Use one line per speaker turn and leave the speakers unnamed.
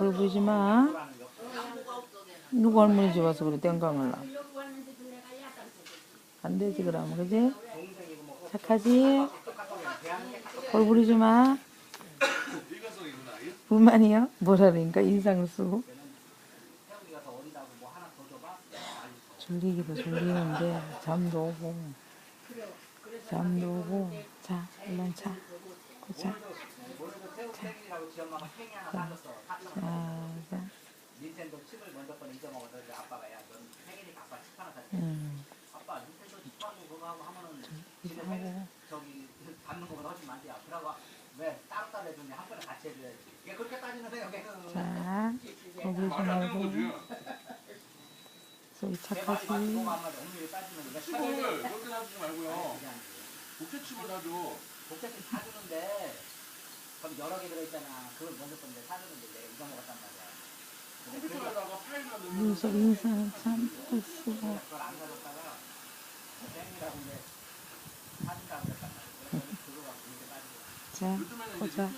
벌 보지 마. 누구 할머니 집 와서 그래 땡깡을 나. 안 되지 그러면 그지? 착하지? 벌 부리지 마. 불만이요? 뭐라니까 인상을 쓰고. 졸리기도 졸리는데 잠도 오고 잠도 오고 자 얼른 자. 자. 자. 자.
칩을 먼저 건 잊어먹어서 이제 아빠가 야넌 생일이니까 아빠 칩 하나 사줄게
음.
아빠 닌텐도 칩하고 그거 하고 하면은 집에
하고.
생- 저기 받는 거보다 훨씬 많지 그러고 왜 따로따로 해주냐 한 번에 같이 해줘야지 얘 그렇게 따지는 애 여기는
자. 거기 좀 말고. 소리
내 말이 맞고
착하지?
안 맞아 엄밀히 따지면 내가
칩을 그렇게 사주지 말고요. 국제칩을 사줘.
복제품 사주는데 그럼 여러 개 들어있잖아 그걸 먼저 건데 사주는데 내가 잊어먹었단 말이야 근데 그걸
컴퓨터에다가
눈썹 인사는 참
따지고.
자 보자